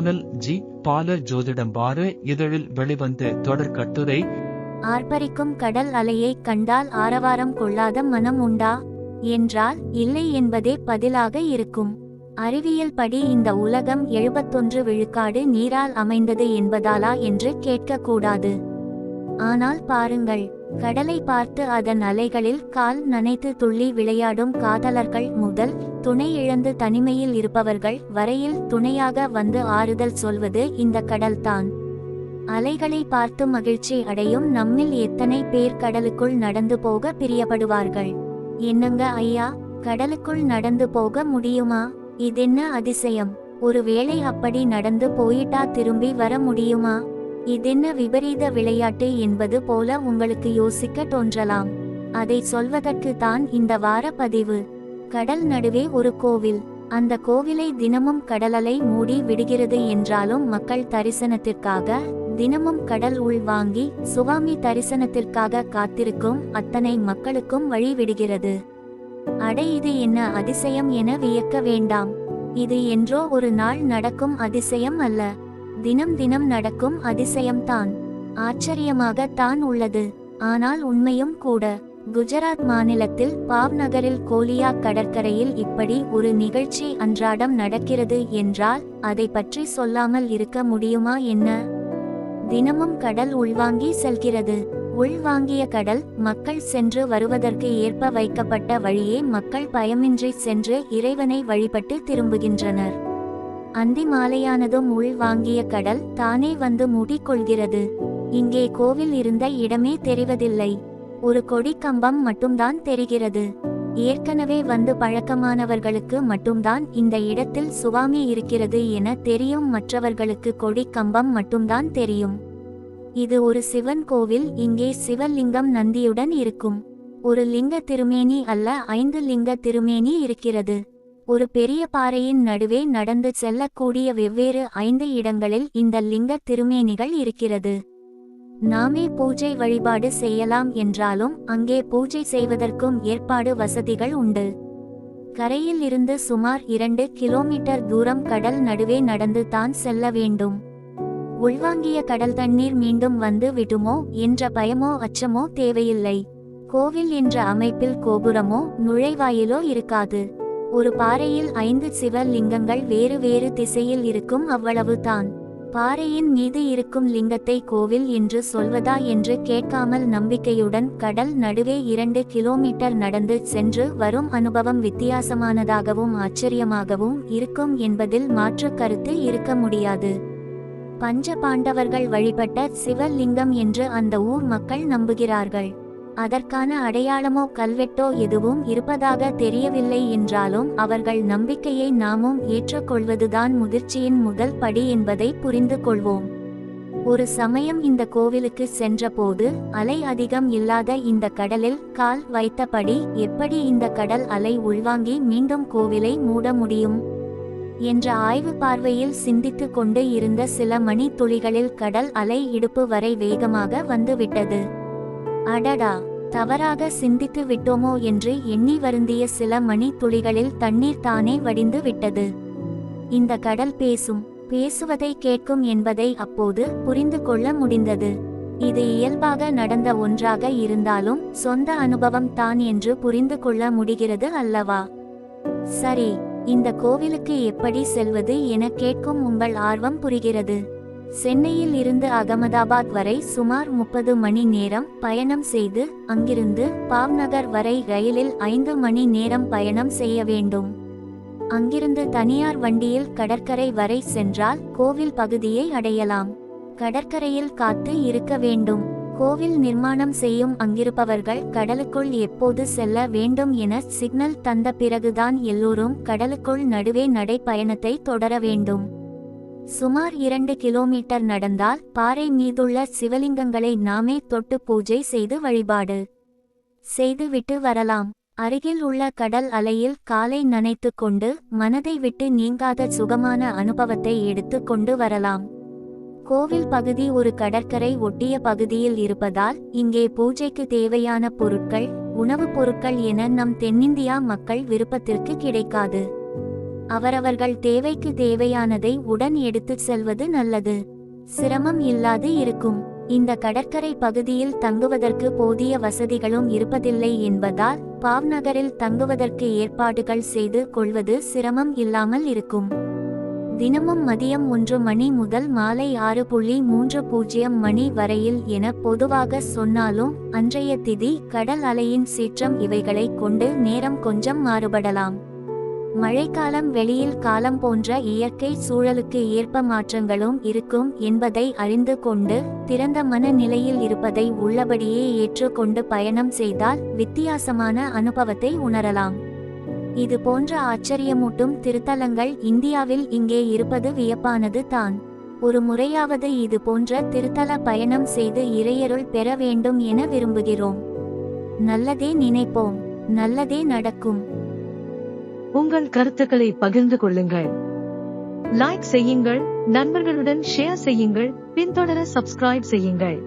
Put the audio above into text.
கானல் G. பால ஜோதிடம் வார இதழில் வெளிவந்த தொடர் கட்டுரை. ஆர்ப்பரிக்கும் கடல் அலையை கண்டால் ஆரவாரம் கொள்ளாத மனம் உண்டா? என்றால் இல்லை என்பதே பதிலாக இருக்கும். அறிவியல் படி இந்த உலகம் எழுபத்தொன்று விழுக்காடு நீரால் அமைந்தது என்பதாலா என்று கேட்கக்கூடாது. ஆனால் பாருங்கள் கடலை பார்த்து அதன் அலைகளில் கால் நனைத்து துள்ளி விளையாடும் காதலர்கள் முதல் துணை இழந்து தனிமையில் இருப்பவர்கள் வரையில் துணையாக வந்து ஆறுதல் சொல்வது இந்த கடல்தான். அலைகளை பார்த்து மகிழ்ச்சி அடையும் நம்மில் எத்தனை பேர் கடலுக்குள் நடந்து போக பிரியப்படுவார்கள். என்னங்க ஐயா கடலுக்குள் நடந்து போக முடியுமா? இதென்ன அதிசயம். ஒருவேளை அப்படி நடந்து போயிட்டா திரும்பி வர முடியுமா? இதென்ன விபரீத விளையாட்டு என்பது போல உங்களுக்கு யோசிக்க தோன்றலாம். அதை சொல்வதற்கு தான் இந்த வார பதிவு. கடல் நடுவே ஒரு கோவில். அந்த கோவிலை தினமும் கடலலை மூடி விடுகிறது என்றாலும் மக்கள் தரிசனத்திற்காக தினமும் கடல் உள் வாங்கி சுவாமி தரிசனத்திற்காக காத்திருக்கும் அத்தனை மக்களுக்கும் வழி விடுகிறது. அடை இது என்ன அதிசயம் என வியக்க வேண்டாம். இது என்றோ ஒரு நாள் நடக்கும் அதிசயம் அல்ல. தினம் தினம் நடக்கும் அதிசயம்தான். ஆச்சரியமாக தான் உள்ளது. ஆனால் உண்மையும் கூட. குஜராத் மாநிலத்தில் பாவ் நகரில் கோலியா கடற்கரையில் இப்படி ஒரு நிகழ்ச்சி அன்றாடம் நடக்கிறது என்றால் அதை பற்றி சொல்லாமல் இருக்க முடியுமா என்ன? தினமும் கடல் உள்வாங்கி செல்கிறது. உள்வாங்கிய கடல் மக்கள் சென்று வருவதற்கு ஏற்ப வைக்கப்பட்ட வழியே மக்கள் பயமின்றி சென்று இறைவனை வழிபட்டு திரும்புகின்றனர். அந்தி மாலையானதும் உள் வாங்கிய கடல் தானே வந்து மூடிக்கொள்கிறது. இங்கே கோவில் இருந்த இடமே தெரிவதில்லை. ஒரு கொடி கம்பம் மட்டும்தான் தெரிகிறது. ஏற்கனவே வந்து பழக்கமானவர்களுக்கு மட்டும்தான் இந்த இடத்தில் சுவாமி இருக்கிறது என தெரியும். மற்றவர்களுக்கு கொடி கம்பம் மட்டும்தான் தெரியும். இது ஒரு சிவன் கோவில். இங்கே சிவலிங்கம் நந்தியுடன் இருக்கும். ஒரு லிங்க திருமேனி அல்ல ஐந்து லிங்க திருமேனி இருக்கிறது. ஒரு பெரிய பாறையின் நடுவே நடந்து செல்லக்கூடிய வெவ்வேறு ஐந்து இடங்களில் இந்த லிங்க திருமேனிகள் இருக்கிறது. நாமே பூஜை வழிபாடு செய்யலாம் என்றாலும் அங்கே பூஜை செய்வதற்கும் ஏற்பாடு வசதிகள் உண்டு. கரையில் இருந்து சுமார் இரண்டு கிலோமீட்டர் தூரம் கடல் நடுவே நடந்து தான் செல்ல வேண்டும். உள்வாங்கிய கடல் தண்ணீர் மீண்டும் வந்து விடுமோ என்ற பயமோ அச்சமோ தேவையில்லை. கோவில் என்ற அமைப்பில் கோபுரமோ நுழைவாயிலோ இருக்காது. ஒரு பாறையில் ஐந்து சிவலிங்கங்கள் வேறு வேறு திசையில் இருக்கும் அவ்வளவுதான். பாறையின் மீது இருக்கும் லிங்கத்தை கோவில் என்று சொல்வதா என்று கேட்காமல் நம்பிக்கையுடன் கடல் நடுவே இரண்டு கிலோமீட்டர் நடந்து சென்று வரும் அனுபவம் வித்தியாசமானதாகவும் ஆச்சரியமாகவும் இருக்கும் என்பதில் மாற்று கருத்து இருக்க முடியாது. பஞ்ச பாண்டவர்கள் வழிபட்ட சிவலிங்கம் என்று அந்த ஊர் மக்கள் நம்புகிறார்கள். அதற்கான அடையாளமோ கல்வெட்டோ எதுவும் இருப்பதாக தெரியவில்லை என்றாலும் அவர்கள் நம்பிக்கையை நாமும் ஏற்றுக்கொள்வதுதான் முதிர்ச்சியின் முதல் படி என்பதை புரிந்து கொள்வோம். ஒரு சமயம் இந்த கோவிலுக்கு சென்றபோது அலை அதிகம் இல்லாத இந்த கடலில் கால் வைத்தபடி எப்படி இந்த கடல் அலை உள்வாங்கி மீண்டும் கோவிலை மூட முடியும்? என்ற ஆய்வு பார்வையில் சிந்தித்து கொண்டு இருந்த சில மணி துளிகளில் கடல் அலை இடுப்பு வரை வேகமாக வந்துவிட்டது. அடடா தவறாக சிந்தித்து விட்டோமோ என்று எண்ணி வருந்திய சில மணி துளிகளில் தண்ணீர் தானே வடிந்து விட்டது. இந்த கடல் பேசும் பேசுவதை கேட்கும் என்பதை அப்போது புரிந்து கொள்ள முடிந்தது. இது இயல்பாக நடந்த ஒன்றாக இருந்தாலும் சொந்த அனுபவம் தான் என்று புரிந்து கொள்ள முடிகிறது அல்லவா? சரி இந்த கோவிலுக்கு எப்படி செல்வது என கேட்கும் உங்கள் ஆர்வம் புரிகிறது. சென்னையில் இருந்து அகமதாபாத் வரை சுமார் முப்பது மணி நேரம் பயணம் செய்து அங்கிருந்து பாவ்நகர் வரை ரயிலில் ஐந்து மணி நேரம் பயணம் செய்ய வேண்டும். அங்கிருந்து தனியார் வண்டியில் கடற்கரை வரை சென்றால் கோவில் பகுதியை அடையலாம். கடற்கரையில் காத்து இருக்க வேண்டும். கோவில் நிர்மாணம் செய்யும் அங்கிருப்பவர்கள் கடலுக்குள் எப்போது செல்ல வேண்டும் என சிக்னல் தந்த பிறகுதான் எல்லோரும் கடலுக்குள் நடுவே நடைப்பயணத்தை தொடர வேண்டும். சுமார் இரண்டு கிலோமீட்டர் நடந்தால் பாறை மீதுள்ள சிவலிங்கங்களை நாமே தொட்டு பூஜை செய்து வழிபாடு. செய்துவிட்டு வரலாம். அருகில் உள்ள கடல் அலையில் காலை நனைத்து கொண்டு மனதை விட்டு நீங்காத சுகமான அனுபவத்தை எடுத்து கொண்டு வரலாம். கோவில் பகுதி ஒரு கடற்கரை ஒட்டிய பகுதியில் இருப்பதால் இங்கே பூஜைக்கு தேவையான பொருட்கள் உணவுப் பொருட்கள் என நம் தென்னிந்தியா மக்கள் விருப்பத்திற்கு கிடைக்காது. அவரவர்கள் தேவைக்கு தேவையானதை உடன் எடுத்துச் செல்வது நல்லது. சிரமம் இல்லாது இருக்கும். இந்த கடற்கரை பகுதியில் தங்குவதற்கு போதிய வசதிகளும் இருப்பதில்லை என்பதால் பாவ்நகரில் தங்குவதற்கு ஏற்பாடுகள் செய்து கொள்வது சிரமம் இல்லாமல் இருக்கும். தினமும் மதியம் ஒன்று மணி முதல் மாலை ஆறு புள்ளி மூன்று பூஜ்ஜியம் மணி வரையில் என பொதுவாக சொன்னாலும் அன்றைய திதி கடல் அலையின் சீற்றம் இவைகளை கொண்டு நேரம் கொஞ்சம் மாறுபடலாம். மழைக்காலம் வெளியில் காலம் போன்ற இயற்கை சூழலுக்கு ஏற்ப மாற்றங்களும் இருக்கும் என்பதை அறிந்து கொண்டு திறந்த மன நிலையில் இருப்பதை உள்ளபடியே ஏற்றுக்கொண்டு பயணம் செய்தால் வித்தியாசமான அனுபவத்தை உணரலாம். இது போன்ற ஆச்சரியமூட்டும் திருத்தலங்கள் இந்தியாவில் இங்கே இருப்பது வியப்பானது தான். ஒரு முறையாவது இது போன்ற திருத்தல பயணம் செய்து இறையருள் பெற வேண்டும் என விரும்புகிறோம். நல்லதே நினைப்போம். நல்லதே நடக்கும். உங்கள் கருத்துக்களை பகிர்ந்து கொள்ளுங்கள். லைக் செய்யுங்கள் நண்பர்களுடன் ஷேர் செய்யுங்கள் பின்தொடர சப்ஸ்கிரைப் செய்யுங்கள்.